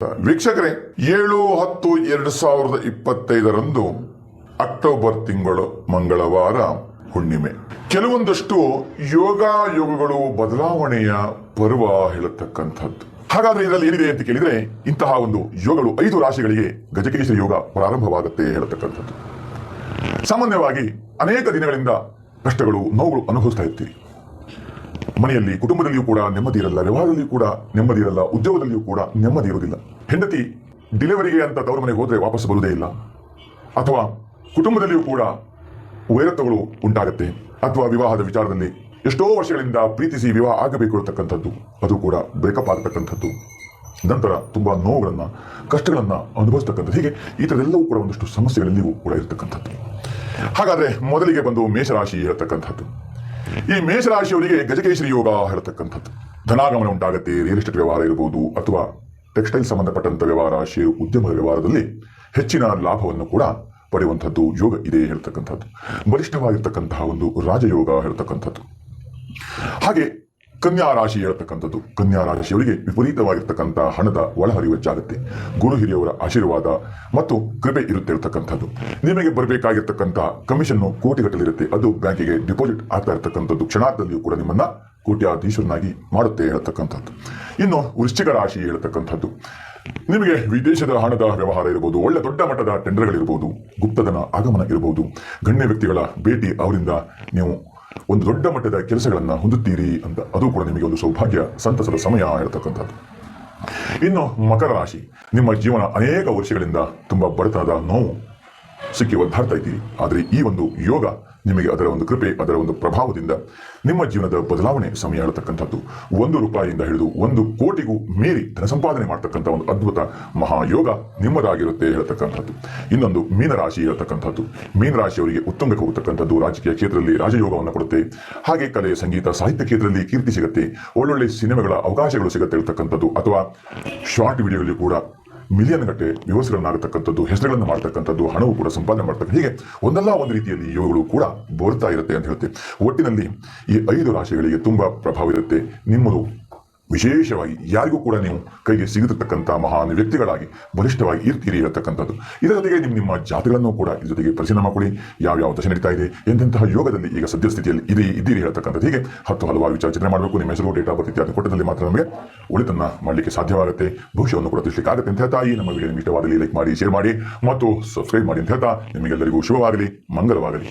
ವೀಕ್ಷಕರೇ, ಏಳು ಹತ್ತು ಎರಡು ಸಾವಿರದ ಇಪ್ಪತ್ತೈದರಂದು ಅಕ್ಟೋಬರ್ ತಿಂಗಳು ಮಂಗಳವಾರ ಹುಣ್ಣಿಮೆ. ಕೆಲವೊಂದಷ್ಟು ಯೋಗ ಯೋಗಗಳು ಬದಲಾವಣೆಯ ಪರ್ವ ಹೇಳತಕ್ಕಂಥದ್ದು. ಹಾಗಾದ್ರೆ ಇದರಲ್ಲಿ ಏನಿದೆ ಅಂತ ಕೇಳಿದ್ರೆ, ಇಂತಹ ಒಂದು ಯೋಗಗಳು ಐದು ರಾಶಿಗಳಿಗೆ ಗಜಕೇಶರಿ ಯೋಗ ಪ್ರಾರಂಭವಾಗುತ್ತೆ ಹೇಳತಕ್ಕಂಥದ್ದು. ಸಾಮಾನ್ಯವಾಗಿ ಅನೇಕ ದಿನಗಳಿಂದ ಕಷ್ಟಗಳು, ನೋವುಗಳು ಅನುಭವಿಸ್ತಾ ಇರ್ತೀರಿ. ಮನೆಯಲ್ಲಿ, ಕುಟುಂಬದಲ್ಲಿಯೂ ಕೂಡ ನೆಮ್ಮದಿ ಇರಲ್ಲ, ವ್ಯವಹಾರದಲ್ಲಿಯೂ ಕೂಡ ನೆಮ್ಮದಿ ಇರಲ್ಲ, ಉದ್ಯೋಗದಲ್ಲಿಯೂ ಕೂಡ ನೆಮ್ಮದಿ ಇರುವುದಿಲ್ಲ. ಹೆಂಡತಿ ಡಿಲಿವರಿಗೆ ಅಂತ ತವರು ಮನೆಗೆ ಹೋದ್ರೆ ವಾಪಸ್ ಬರುವುದೇ ಇಲ್ಲ. ಅಥವಾ ಕುಟುಂಬದಲ್ಲಿಯೂ ಕೂಡ ವೈರತ್ವಗಳು ಉಂಟಾಗುತ್ತೆ. ಅಥವಾ ವಿವಾಹದ ವಿಚಾರದಲ್ಲಿ ಎಷ್ಟೋ ವರ್ಷಗಳಿಂದ ಪ್ರೀತಿಸಿ ವಿವಾಹ ಆಗಬೇಕು ಇರತಕ್ಕಂಥದ್ದು ಅದು ಕೂಡ ಬ್ರೇಕಪ್ ಆಗತಕ್ಕಂಥದ್ದು. ನಂತರ ತುಂಬಾ ನೋವುಗಳನ್ನು, ಕಷ್ಟಗಳನ್ನು ಅನುಭವಿಸ್ತಕ್ಕಂಥದ್ದು. ಹೀಗೆ ಈ ಥರದೆಲ್ಲವೂ ಕೂಡ ಒಂದಷ್ಟು ಸಮಸ್ಯೆಗಳಲ್ಲಿಯೂ ಕೂಡ ಇರತಕ್ಕಂಥದ್ದು. ಹಾಗಾದರೆ ಮೊದಲಿಗೆ ಬಂದು ಮೇಷರಾಶಿ ಹೇಳ್ತಕ್ಕಂಥದ್ದು ಈ ಮೇಷರಾಶಿಯವರಿಗೆ ಗಜಕೇಶರಿ ಯೋಗ ಹೇಳ್ತಕ್ಕಂಥದ್ದು. ಧನಾಗಮನ ಉಂಟಾಗುತ್ತೆ ರಿಯಲ್ ಎಸ್ಟೇಟ್ ವ್ಯವಹಾರ ಇರಬಹುದು ಅಥವಾ ಟೆಕ್ಸ್ಟೈಲ್ ಸಂಬಂಧಪಟ್ಟಂಥ ವ್ಯವಹಾರ ಶೇರು ಉದ್ಯಮದ ವ್ಯವಹಾರದಲ್ಲಿ ಹೆಚ್ಚಿನ ಲಾಭವನ್ನು ಕೂಡ ಪಡೆಯುವಂಥದ್ದು ಯೋಗ ಇದೆ ಹೇಳ್ತಕ್ಕಂಥದ್ದು. ಬಲಿಷ್ಠವಾಗಿರ್ತಕ್ಕಂತಹ ಒಂದು ರಾಜಯೋಗ ಹೇಳ್ತಕ್ಕಂಥದ್ದು. ಹಾಗೆ ಕನ್ಯಾ ರಾಶಿ ಹೇಳ್ತಕ್ಕಂಥದ್ದು ಕನ್ಯಾ ರಾಶಿಯವರಿಗೆ ವಿಪರೀತವಾಗಿರ್ತಕ್ಕಂಥ ಹಣದ ಒಳಹರಿವು ಹೆಚ್ಚಾಗುತ್ತೆ. ಗುರು ಹಿರಿಯವರ ಆಶೀರ್ವಾದ ಮತ್ತು ಕೃಪೆ ಇರುತ್ತೆ ಇರತಕ್ಕಂಥದ್ದು ನಿಮಗೆ ಬರಬೇಕಾಗಿರ್ತಕ್ಕಂಥ ಕಮಿಷನ್ನು ಕೋಟಿಗಟ್ಟಲಿರುತ್ತೆ. ಅದು ಬ್ಯಾಂಕಿಗೆ ಡಿಪಾಸಿಟ್ ಆಗ್ತಾ ಇರತಕ್ಕಂಥದ್ದು. ಕ್ಷಣಾರ್ಧದಲ್ಲಿಯೂ ಕೂಡ ನಿಮ್ಮನ್ನ ಕೋಟ್ಯಾಧೀಶರನ್ನಾಗಿ ಮಾಡುತ್ತೆ ಹೇಳ್ತಕ್ಕಂಥದ್ದು ಇನ್ನು ವೃಶ್ಚಿಕ ರಾಶಿ ಹೇಳ್ತಕ್ಕಂಥದ್ದು ನಿಮಗೆ ವಿದೇಶದ ಹಣದ ವ್ಯವಹಾರ ಇರಬಹುದು, ಒಳ್ಳೆ ದೊಡ್ಡ ಮಟ್ಟದ ಟೆಂಡರ್ಗಳಿರ್ಬೋದು ಗುಪ್ತಧನ ಆಗಮನ ಇರಬಹುದು. ಗಣ್ಯ ವ್ಯಕ್ತಿಗಳ ಭೇಟಿ ಅವರಿಂದ ನೀವು ಒಂದು ದೊಡ್ಡ ಮಟ್ಟದ ಕೆಲಸಗಳನ್ನು ಹೊಂದುತ್ತೀರಿ ಅಂತ ಅದು ಕೂಡ ನಿಮಗೆ ಒಂದು ಸೌಭಾಗ್ಯ, ಸಂತಸದ ಸಮಯ ಇರತಕ್ಕಂಥದ್ದು ಇನ್ನು ಮಕರ ರಾಶಿ, ನಿಮ್ಮ ಜೀವನ ಅನೇಕ ವರ್ಷಗಳಿಂದ ತುಂಬಾ ಬಡತನದ ನೋವು ಸಿಕ್ಕಿ ಒದ್ದಾಡ್ತಾ ಇದ್ದೀರಿ. ಆದರೆ ಈ ಒಂದು ಯೋಗ ನಿಮಗೆ ಅದರ ಒಂದು ಕೃಪೆ, ಅದರ ಒಂದು ಪ್ರಭಾವದಿಂದ ನಿಮ್ಮ ಜೀವನದ ಬದಲಾವಣೆ ಸಮಯ ಇರತಕ್ಕಂಥದ್ದು ಒಂದು ರೂಪಾಯಿಯಿಂದ ಹಿಡಿದು ಒಂದು ಕೋಟಿಗೂ ಮೀರಿ ಧನ ಸಂಪಾದನೆ ಮಾಡ್ತಕ್ಕಂಥ ಒಂದು ಅದ್ಭುತ ಮಹಾಯೋಗ ನಿಮ್ಮದಾಗಿರುತ್ತೆ ಹೇಳ್ತಕ್ಕಂಥದ್ದು. ಇನ್ನೊಂದು ಮೀನರಾಶಿ ಇರತಕ್ಕಂಥದ್ದು ಮೀನರಾಶಿಯವರಿಗೆ ಉತ್ತುಂಗಕ್ಕೆ ಹೋಗತಕ್ಕಂಥದ್ದು ರಾಜಕೀಯ ಕ್ಷೇತ್ರದಲ್ಲಿ ರಾಜಯೋಗವನ್ನು ಕೊಡುತ್ತೆ. ಹಾಗೆ ಕಲೆ, ಸಂಗೀತ, ಸಾಹಿತ್ಯ ಕ್ಷೇತ್ರದಲ್ಲಿ ಕೀರ್ತಿ ಸಿಗುತ್ತೆ. ಒಳ್ಳೊಳ್ಳೆ ಸಿನಿಮಾಗಳ ಅವಕಾಶಗಳು ಸಿಗುತ್ತೆ ಇರತಕ್ಕಂಥದ್ದು ಅಥವಾ ಶಾರ್ಟ್ ವಿಡಿಯೋಗಳಲ್ಲಿ ಕೂಡ ಮಿಲಿಯನ್ ಗಟ್ಟೆ ವ್ಯವಸ್ಥೆಗಳನ್ನಾಗತಕ್ಕಂಥದ್ದು, ಹೆಸರುಗಳನ್ನು ಮಾಡ್ತಕ್ಕಂಥದ್ದು, ಹಣವು ಕೂಡ ಸಂಪಾದನೆ ಮಾಡ್ತಕ್ಕಂಥ ಹೀಗೆ ಒಂದಲ್ಲ ಒಂದು ರೀತಿಯಲ್ಲಿ ಯೋಗಗಳು ಕೂಡ ಬೋರ್ತಾ ಇರುತ್ತೆ ಅಂತ ಹೇಳುತ್ತೆ. ಒಟ್ಟಿನಲ್ಲಿ ಈ ಐದು ರಾಶಿಗಳಿಗೆ ತುಂಬ ಪ್ರಭಾವ ಇರುತ್ತೆ. ನಿಮ್ಮದು ವಿಶೇಷವಾಗಿ ಯಾರಿಗೂ ಕೂಡ ನೀವು ಕೈಗೆ ಸಿಗತಕ್ಕಂಥ ಮಹಾನ್ ವ್ಯಕ್ತಿಗಳಾಗಿ ಬಲಿಷ್ಠವಾಗಿ ಇರ್ತೀರಿ ಇರತಕ್ಕಂಥದ್ದು ಇದರ ಜೊತೆಗೆ ನಿಮ್ಮ ನಿಮ್ಮ ಜಾತಿಗಳನ್ನು ಕೂಡ ಇದರ ಜೊತೆಗೆ ಪರಿಶೀಲನೆ ಮಾಡಿಕೊಳ್ಳಿ. ಯಾವ ಯಾವ ದಶೆ ನಡೀತಾ ಇದೆ, ಎಂತೆಂತಹ ಯೋಗದಲ್ಲಿ ಈಗ ಸದ್ಯ ಸ್ಥಿತಿಯಲ್ಲಿ ಇದೆ ಇದ್ದೀರಿ ಹೇಳ್ತಕ್ಕಂಥದ್ದು ಹೀಗೆ ಹತ್ತು ಹಲವಾರು ವಿಚಾರ ಮಾಡಬೇಕು. ನಿಮ್ಮ ಹೆಸರು, ಡೇಟಾ ಬರ್ತಿ ಇತ್ಯಾದಿ ಕೊಟ್ಟದಲ್ಲಿ ಮಾತ್ರ ನಮಗೆ ಒಳಿತನ್ನ ಮಾಡಲಿಕ್ಕೆ ಸಾಧ್ಯವಾಗುತ್ತೆ. ಭವಿಷ್ಯವನ್ನು ಕೂಡ ತಿಳಿಸಲಿಕ್ಕೆ ಆಗುತ್ತೆ ಅಂತ ಹೇಳ್ತಾ ಈ ನಮ್ಮ ವಿಡಿಯೋ ಇಷ್ಟವಾದಲ್ಲಿ ಲೈಕ್ ಮಾಡಿ ಶೇರ್ ಮಾಡಿ ಮತ್ತು ಸಬ್ಸ್ಕ್ರೈಬ್ ಮಾಡಿ ಅಂತ ಹೇಳ್ತಾ. ನಿಮಗೆಲ್ಲರಿಗೂ ಶುಭವಾಗಲಿ ಮಂಗಲವಾಗಲಿ